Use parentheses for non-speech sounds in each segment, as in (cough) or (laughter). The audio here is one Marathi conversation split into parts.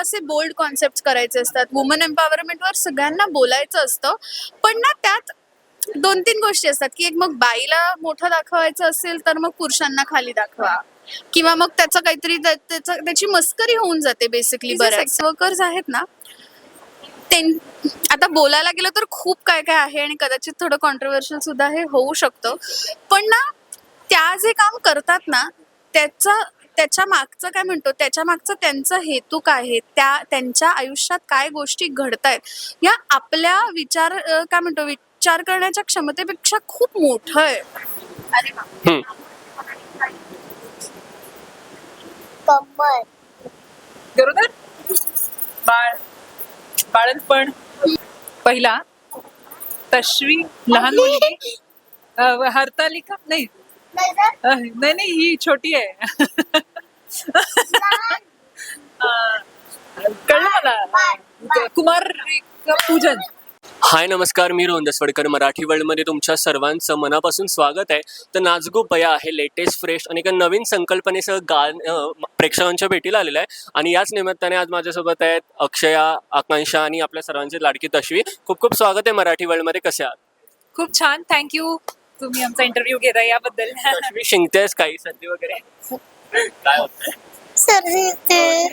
असे बोल्ड कॉन्सेप्ट करायचे असतात. वुमन एम्पॉवरमेंटवर सगळ्यांना बोलायचं असतं. पण ना त्यात दोन तीन गोष्टी असतात की एक मग बाईला मोठं दाखवायचं असेल तर मग पुरुषांना खाली दाखवा. किंवा मग त्याचं काहीतरी त्या- त्याचं मस्करी होऊन जाते बेसिकली बऱ्याच. सेक्स वर्कर्स आहेत ना? आता बोलायला गेलं तर खूप काय काय आहे आणि कदाचित थोडं कॉन्ट्रोवर्शियल सुद्धा हे होऊ शकतं. पण ना त्या जे काम करतात ना त्याचा त्याच्या मागचं काय म्हणतो? त्याच्या मागचं त्यांचं हेतू काय आहे? त्या त्यांच्या आयुष्यात काय गोष्टी घडतायत? या आपल्या विचार काय म्हणतो? विचार करण्याच्या क्षमतेपेक्षा खूप मोठं आहे. अरे गरोदर? बाळ. बाळणपण पहिला. तश्वी लहान मुलगी. हरतालिका? नाही. नाही नाही ही छोटी आहे. (laughs) कळलं मला? कुमार पूजन. हाय नमस्कार. मी रोहन दसवडकर मराठी वर्ल्डमध्ये तुमच्या सर्वांचं मनापासून स्वागत आहे. तर नाचगो पया आहे लेटेस्ट फ्रेश आणि एका नवीन संकल्पनेसह अं, प्रेक्षकांच्या भेटीला आलेला आहे. आणि याच निमित्ताने आज माझ्यासोबत आहेत अक्षया आकांक्षा आणि आपल्या सर्वांची लाडकी तश्वी. खूप खूप स्वागत आहे मराठी वर्ल्डमध्ये. कसे आहात? खूप छान. थँक्यू तुम्ही आमचा इंटरव्ह्यू घेता याबद्दल. तश्वी शिंकतेस काही सर्दी वगैरे. (laughs) काय होतंय? सर्दी ते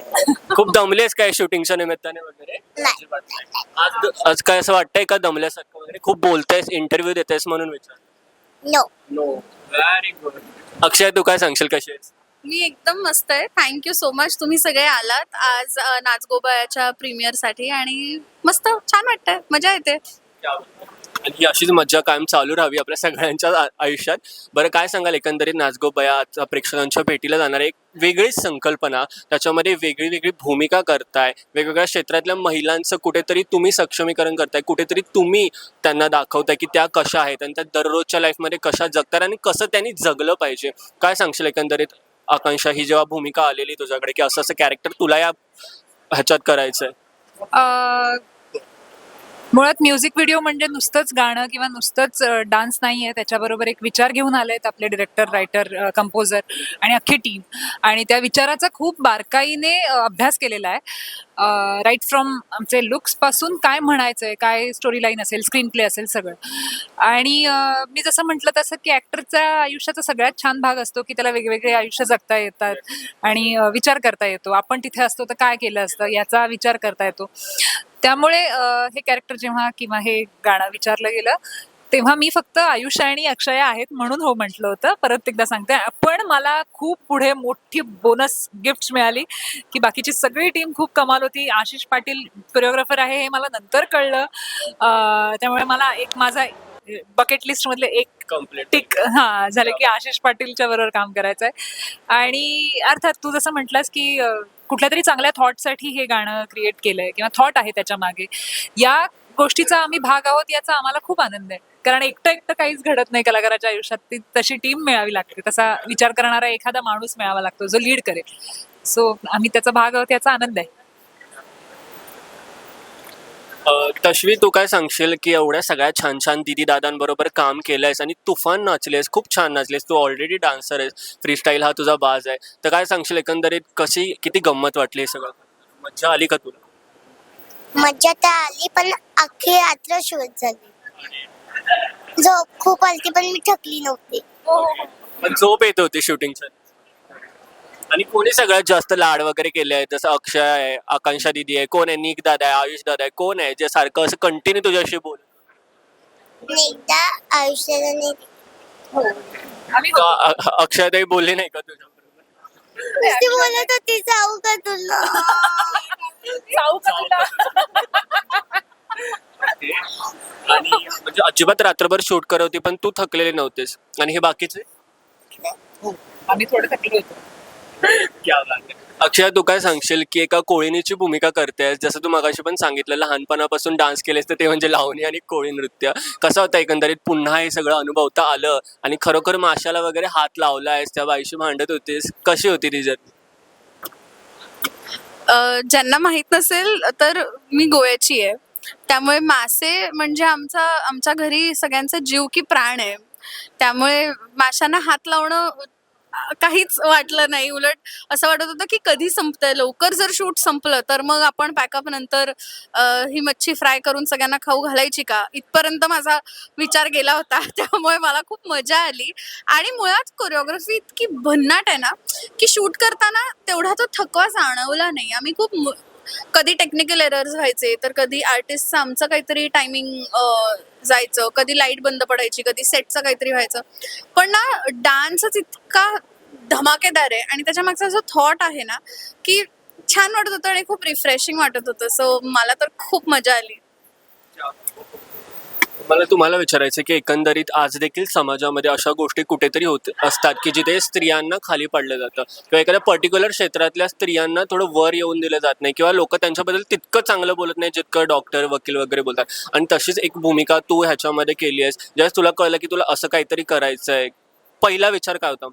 खूप दमलेस काय शूटिंगच्या निमित्ताने वगैरे? नाही. अजिबात नाही. आज आज काय असं वाटतंय का दमल्यासारखं वगैरे? खूप बोलतेस इंटरव्ह्यू देतेस म्हणून विचार. No no very good Akshay तू काय सांगशील कशी आहेस? मी एकदम मस्त आहे. थँक्यू सो मच तुम्ही सगळे आलात आज अ, नाचगोबायाच्या प्रीमियरसाठी आणि मस्त छान वाटतंय. मजा येते. आणि ही अशीच मज्जा कायम चालू राहावी आपल्या सगळ्यांच्या आ- आयुष्यात. बरं काय सांगाल? एकंदरीत नाचगो बया प्रेक्षकांच्या भेटीला जाणार एक वेगळीच संकल्पना. त्याच्यामध्ये वेगळी वेगळी भूमिका करताय. वेगवेगळ्या क्षेत्रातल्या महिलांचं कुठेतरी तुम्ही सक्षमीकरण करताय. कुठेतरी तुम्ही त्यांना दाखवताय की त्या कशा आहेत आणि त्या दररोजच्या लाईफमध्ये कशा जगतात आणि कसं त्यांनी जगलं पाहिजे. काय सांगशील एकंदरीत आकांक्षा? ही जेव्हा भूमिका आलेली तुझ्याकडे की असं असं कॅरेक्टर तुला या ह्याच्यात करायचंय? मुळात म्युझिक व्हिडिओ म्हणजे नुसतंच गाणं किंवा नुसतंच डान्स नाही आहे त्याच्याबरोबर एक विचार घेऊन आले आहेत आपले डिरेक्टर रायटर कंपोजर आणि अख्खी टीम. आणि त्या विचाराचा खूप बारकाईने अभ्यास केलेला आहे. राईट फ्रॉम आमचे लुक्सपासून काय म्हणायचं आहे काय स्टोरी लाईन असेल स्क्रीन प्ले असेल सगळं. आणि मी जसं म्हटलं तसं की ॲक्टरच्या आयुष्याचा सगळ्यात छान भाग असतो की त्याला वेगवेगळे आयुष्य जगता येतात आणि विचार करता येतो. आपण तिथे असतो तर काय केलं असतं याचा विचार करता येतो. त्यामुळे हे कॅरेक्टर जेव्हा किंवा हे गाणं विचारलं गेलं तेव्हा मी फक्त आयुष आणि अक्षया आहेत म्हणून हो म्हटलं होतं. परत एकदा सांगते पण मला खूप पुढे मोठी बोनस गिफ्ट मिळाली की बाकीची सगळी टीम खूप कमाल होती. आशिष पाटील कोरिओग्राफर आहे हे मला नंतर कळलं. त्यामुळे मला एक माझा बकेट लिस्ट मधले एक कंप्लीट टिक हा झालं की आशिष पाटीलच्या बरोबर काम करायचंय. आणि अर्थात तू जसं म्हटलंस की कुठल्या तरी चांगल्या थॉटसाठी हे गाणं क्रिएट केलंय किंवा थॉट आहे त्याच्यामागे. या गोष्टीचा आम्ही भाग आहोत याचा आम्हाला खूप आनंद आहे. कारण एकटं एकटं काहीच घडत नाही कलाकाराच्या आयुष्यात. ती तशी टीम मिळावी लागते. तसा विचार करणारा एखादा माणूस मिळावा लागतो जो लीड करेल. सो आम्ही त्याचा भाग आहोत याचा आनंद आहे. तश्वी तू काय सांगशील की एवढ्या सगळ्या छान छान दिदी दादांबरोबर काम केलंयस आणि तुफान नाचलेस खूप छान नाचलेस तू ऑलरेडी डान्सर आहेस फ्रीस्टाईल हा तुझा बाज आहे. तर काय सांगशील एकंदरीत कशी किती गंमत वाटली हे सगळं? मज्जा आली का तुला? मज्जा तर आली पण अख्खी रात्र शोध झाली. झोप खूप आलती पण मी थकली नव्हती. पण झोप येत होती शूटिंगच्या आणि कोणी सगळ्यात जास्त लाड वगैरे केले आहेत जसं अक्षय आहे आकांक्षा दिदी आहे कोण आहे? निक दादा आहे आयुष दादा आहे कोण आहे? जे सारखं असं कंटिन्यू तुझ्याशी बोल. आयुष्याला अक्षयताई बोलली नाही का तुझ्या ती बोलत होती जाऊ का तुला? जाऊ का तुला? आणि म्हणजे अजिबात रात्रभर शूट करत होती पण तू थकलेली नव्हतेस. आणि हे बाकीचे? आम्ही थोडं थकलो होतो. अक्षय तू काय सांगशील की एका कोळीनीची भूमिका करतेस? जसं तू मगाशी पण सांगितलं लहानपणापासून डान्स केलेस तर ते म्हणजे लावणी आणि कोळी नृत्य. कसं होतं एकंदरीत? पुन्हा हे सगळं अनुभवता आलं आणि खरोखर माशाला वगैरे हात लावलायस त्या बाईशी भांडत होतीस. कशी होती ती जर्नी अ, ज्यांना माहीत नसेल तर मी गोव्याची आहे. त्यामुळे मासे म्हणजे आमचा आमच्या घरी सगळ्यांचा जीव की प्राण आहे. त्यामुळे माशांना हात लावणं काहीच वाटलं नाही. उलट असं वाटत होतं की कधी संपतंय? लवकर जर शूट संपलं तर मग आपण पॅकअप नंतर अ, ही मच्छी फ्राय करून सगळ्यांना खाऊ घालायची का? इथपर्यंत माझा विचार गेला होता. (laughs) त्यामुळे मला खूप मजा आली. आणि मुळात कोरिओग्राफी इतकी भन्नाट आहे ना की शूट करताना तेवढा तो थकवा जाणवला नाही. आम्ही खूप मु- कधी टेक्निकल एरर्स व्हायचे तर कधी आर्टिस्टचं आमचं काहीतरी टायमिंग जायचं कधी लाइट बंद पडायची कधी सेटचं काहीतरी व्हायचं. पण ना डान्सच इतका धमाकेदार आहे आणि त्याच्या मागचा जो थॉट आहे ना की छान वाटत होतं आणि खूप रिफ्रेशिंग वाटत होतं. सो मला तर खूप मजा आली. मला तुम्हाला विचारायचं की एकंदरीत आज देखील समाजामध्ये अशा गोष्टी कुठेतरी होत असतात की जिथे स्त्रियांना खाली पडलं जातं? किंवा एखाद्या पर्टिक्युलर क्षेत्रातल्या स्त्रियांना थोडं वर येऊन दिलं जात नाही किंवा लोक त्यांच्याबद्दल तितकं चांगलं बोलत नाही जितकं डॉक्टर वकील वगैरे बोलतात. आणि तशीच एक भूमिका तू ह्याच्यामध्ये केली आहेस. ज्यावेळेस तुला कळलं की तुला असं काहीतरी करायचं आहे पहिला विचार काय होता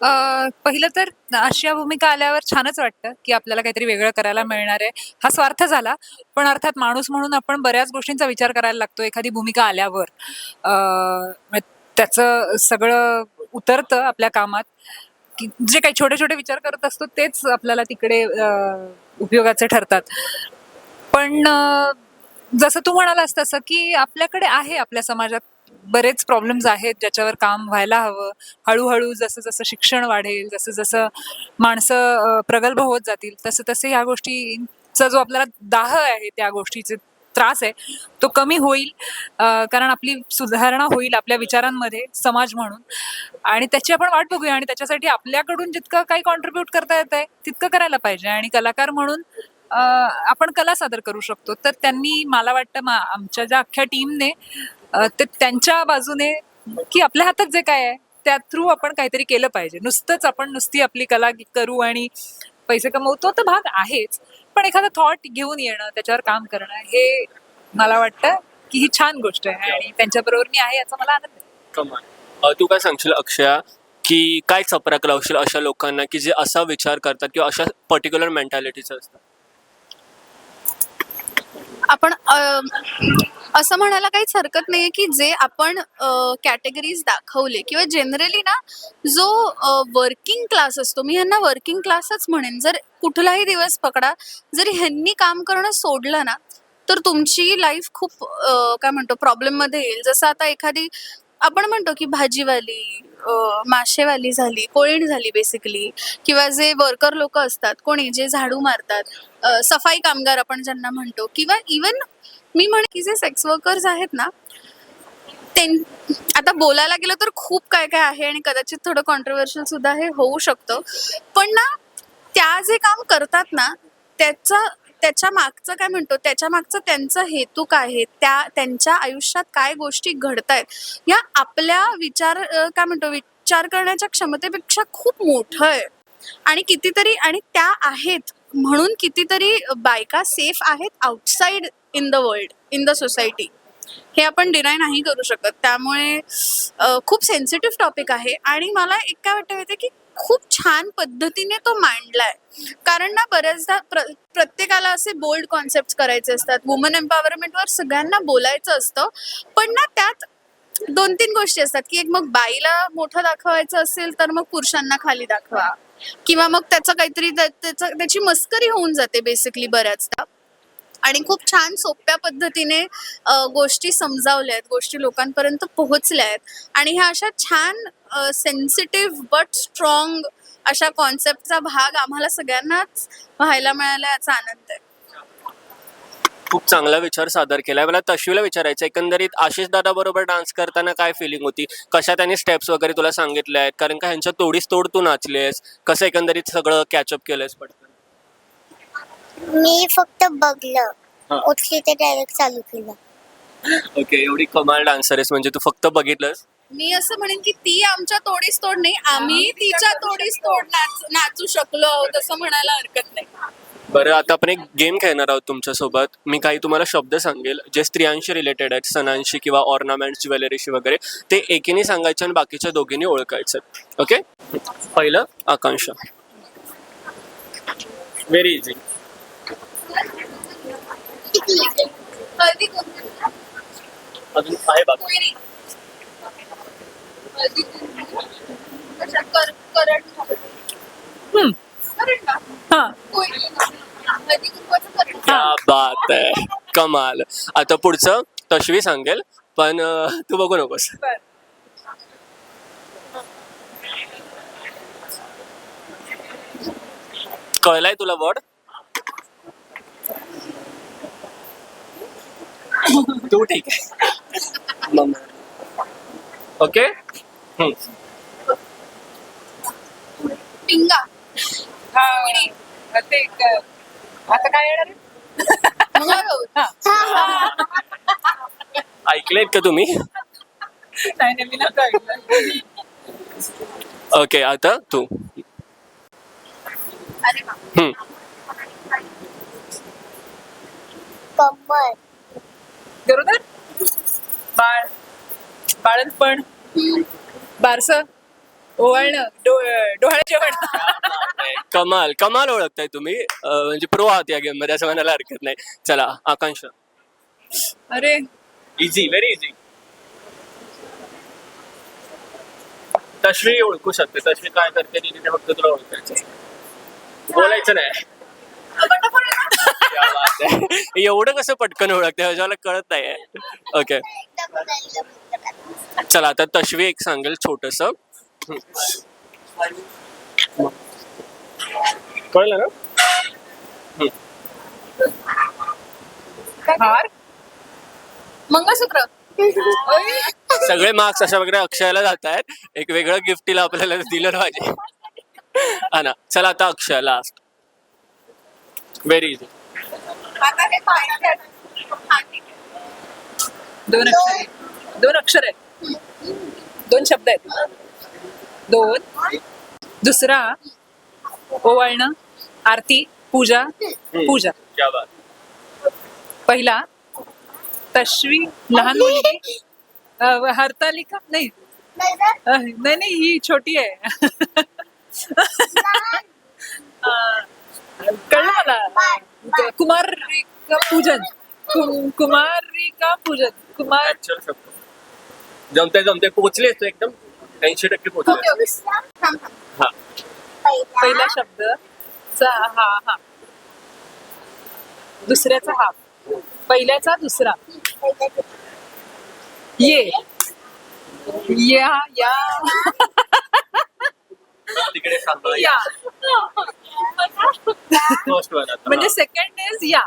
अं, पहिलं तर अशा भूमिका आल्यावर छानच वाटतं की आपल्याला काहीतरी वेगळं करायला मिळणार आहे. हा स्वार्थ झाला पण अर्थात माणूस म्हणून आपण बऱ्याच गोष्टींचा विचार करायला लागतो एखादी भूमिका आल्यावर. मग त्याचं सगळं उतरतं आपल्या कामात. की जे काही छोटे छोटे विचार करत असतो तेच आपल्याला तिकडे उपयोगाचे ठरतात. पण जसं तू म्हणालास तसं की आपल्याकडे आहे आपल्या समाजात बरेच प्रॉब्लेम्स आहेत ज्याच्यावर काम व्हायला हवं. हळूहळू जसं जसं शिक्षण वाढेल जसं जसं माणसं प्रगल्भ होत जातील तसं तसे ह्या गोष्टीचा जो आपल्याला दाह आहे त्या गोष्टीचे त्रास आहे तो कमी होईल. कारण आपली सुधारणा होईल आपल्या विचारांमध्ये समाज म्हणून. आणि त्याची आपण वाट बघूया आणि त्याच्यासाठी आपल्याकडून जितकं काही कॉन्ट्रीब्युट करता येत आहे तितकं करायला पाहिजे. आणि कलाकार म्हणून आपण कला सादर करू शकतो. तर त्यांनी मला वाटतं मा आमच्या ज्या अख्ख्या टीमने ते त्यांच्या बाजूने की आपल्या हातात जे काय आहे त्या थ्रू आपण काहीतरी केलं पाहिजे. नुसतंच आपण नुसती आपली कला करू आणि पैसे कमवतो तर भाग आहेच. पण एखादा थॉट घेऊन येणं त्याच्यावर काम करणं हे मला वाटतं की ही छान गोष्ट आहे आणि त्यांच्याबरोबर मी आहे याचा मला आनंद आहे. कमाल. तू काय सांगशील अक्षया की काय चपराक लावशील अशा लोकांना की जे असा विचार करतात किंवा अशा पर्टिक्युलर मेंटॅलिटीचं असतात? आपण असं म्हणायला काहीच हरकत नाहीये की जे आपण कॅटेगरीज दाखवले किंवा जनरली ना जो वर्किंग क्लास असतो मी ह्यांना वर्किंग क्लासच म्हणेन. जर कुठलाही दिवस पकडा जर ह्यांनी काम करणं सोडलं ना तर तुमची लाईफ खूप काय म्हणतो प्रॉब्लेममध्ये येईल. जसं आता एखादी आपण म्हणतो की भाजीवाली माशेवाली झाली कोळीण झाली बेसिकली किंवा जे वर्कर लोक असतात कोणी जे झाडू मारतात सफाई कामगार आपण ज्यांना म्हणतो किंवा इवन मी म्हणे की जे सेक्स वर्कर्स आहेत ना त्यां आता बोलायला गेलं तर खूप काय काय आहे आणि कदाचित थोडं कॉन्ट्रोवर्शियल सुद्धा हे होऊ शकतं. पण ना त्या जे काम करतात ना त्याचा त्याच्या मागचं काय म्हणतो त्याच्या मागचं त्यांचं हेतू काय आहे त्या त्यांच्या आयुष्यात काय गोष्टी घडतायत या आपल्या विचार काय म्हणतो विचार करण्याच्या क्षमतेपेक्षा खूप मोठं आहे. आणि कितीतरी आणि त्या आहेत म्हणून कितीतरी बायका सेफ आहेत outside in the world in the society हे आपण डिनाय नाही करू शकत. त्यामुळे खूप सेन्सिटिव्ह टॉपिक आहे. आणि मला एक काय वाटतं माहिती की खूप छान पद्धतीने तो मांडलाय. कारण ना बऱ्याचदा प्र प्रत्येकाला असे बोल्ड कॉन्सेप्ट करायचे असतात. वुमन एम्पॉवरमेंटवर सगळ्यांना बोलायचं असतं. पण ना त्यात दोन तीन गोष्टी असतात की एक मग बाईला मोठं दाखवायचं असेल तर मग पुरुषांना खाली दाखवा. किंवा मग त्याचं काहीतरी त्याचं त्याची मस्करी होऊन जाते बेसिकली बऱ्याचदा. आणि खूप छान सोप्या पद्धतीने गोष्टी समजावल्या आहेत गोष्टी लोकांपर्यंत पोहोचल्या आहेत. आणि ह्या अशा छान सेन्सिटिव्ह बट स्ट्रॉंग अशा कॉन्सेप्टचा भाग आम्हाला सगळ्यांनाच व्हायला मिळाला याचा आनंद आहे. खूप चांगला विचार सादर केलाय. मला तशीला विचारायचं एकंदरीत आशिष दादा बरोबर डान्स करताना काय फिलिंग होती? कशा त्यांनी स्टेप्स वगैरे तुला सांगितले आहेत? कारण का ह्यांच्या तोडीस तोड तू नाचलेस कसं एकंदरीत सगळं कॅचअप केलंयस पटकन? मी फक्त बघलं. हा. उठली ते डायरेक्ट चालू केलं. ओके एवढी कमाल डान्सर आहेस म्हणजे तू फक्त बघितलंस? मी असं म्हणेन की ती आमच्या तोडीस तोड नाही आम्ही तिच्या तोडीस तोड नाच नाचू शकलो आहोत असं म्हणायला हरकत नाही. बरं आता आपण एक गेम खेळणार आहोत तुमच्यासोबत. मी काही तुम्हाला शब्द सांगेल जे स्त्रियांशी रिलेटेड आहेत सणांशी किंवा ऑर्नामेंट्स ज्वेलरीशी वगैरे ते एकीने सांगायचे आणि बाकीच्या दोघींनी ओळखायचं. ओके? पहिलं आकांक्षा. व्हेरी इझी हळदी. अजून आहे बाकी. सोयरी. हळदी कुंकू. कशा कर करंट हम्म. करंट का हा. कोयली हळदी कुंकवाचं करंट क्या बात आहे कमाल. आता पुढचं तश्वी सांगेल पण अं, तू बघू नकोस. कळलाय तुला वर्ड तू ठीक आहे ओके हम्म. पिंगा हा, ते एक, आता काय येणार आहे? मंगळगौर. (laughs) ऐकलेत का तुम्ही. ओके आता तू हम्म. कमल गरोदर बाळ बाळणपण बारस. ओवाळणं. डो- डोहाळे जेवण. कमाल कमाल ओळखताय तुम्ही. अं, म्हणजे प्रो आहात या गेममध्ये असं म्हणायला हरकत नाही. चला आकांक्षा. अरे. इझी व्हेरी इझी तश्वी ओळखू शकते. तश्वी काय करते फक्त तुला ओळखायचं बोलायचं नाही. एवढं कसं पटकन ओळखते? ह्याच्याला कळत नाही. ओके. चला आता तश्वी एक सांगेल छोटस. कळलं ना? हार? मंगळसूत्र. सगळे मार्क्स अशा वगैरे अक्षयाला जात आहेत एक वेगळं गिफ्ट तिला आपल्याला दिलं पाहिजे. हा ना चला आता अक्षय लास्ट व्हेरी इझी आता हे पाहिजे. दोन अक्षर. आहेत. दोन अक्षर आहेत. दोन शब्द आहेत. दोन. दुसरा ओवाळणं. आरती पूजा पूजा. क्या बात. पहिला तश्वी लहान मुलगी. अं, हरतालिका? नाही. नाही अं, नाही नाही ही छोटी आहे. अं, कळलं मला? कुमारिका पूजन। कुम- कुमारिका पूजन। कुमार शब्द जमते जमते पोचलेस तू एकदम ऐंशी टक्के पोचले हा. पहिला पहिला शब्द चा हा हा. दुसऱ्याचा हा. पहिल्याचा दुसरा. ये. या या. तिकडे सांगा या. फर्स्ट वन आता म्हणजे सेकंड इज या.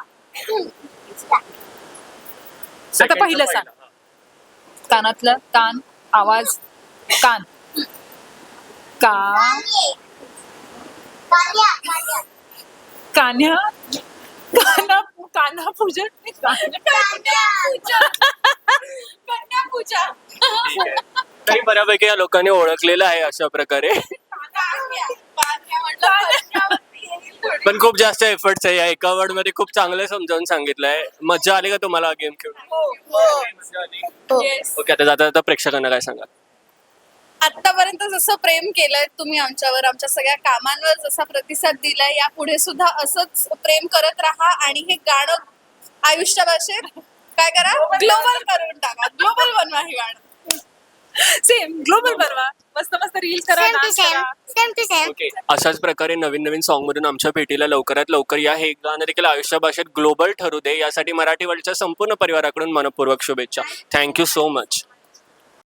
Second चं पहिलं सांग. हा. कानातलं कान आवाज कान. का? कान्या? कान्या कान्हा कान्हा कान्हा पूजन पूजा ठीक आहे. तरी बऱ्यापैकी या लोकांनी ओळखलेलं आहे अशा प्रकारे. पण खूप जास्त एफर्ट्स आहे. या एका वर्डमध्ये खूप चांगलं समजावून सांगितलंय. मजा आली का तुम्हाला गेम खेळून? मजा आली. Yes. ओके आता जाता जाता प्रेक्षकांना काय सांगा आतापर्यंत जसं प्रेम केलंय तुम्ही आमच्यावर आमच्या सगळ्या कामांवर जसा प्रतिसाद दिलाय यापुढे सुद्धा असंच प्रेम करत राहा आणि हे गाणं आयुष्य भाषेत काय करा? ग्लोबल करून टाका. ग्लोबल बनवा हे गाणं. सेम ग्लोबल बनवा मस्त मस्त रील करा सेम टू सेम करा. सेम टू सेम ओके अशाच प्रकारे नवीन नवीन सॉन्ग मधून आमच्या भेटीला लवकरात लवकर या. हे गाणं देखील आयुष्य भाषेत ग्लोबल ठरू दे. यासाठी मराठी वर्ल्डच्या संपूर्ण परिवाराकडून मनपूर्वक शुभेच्छा. Thank you so much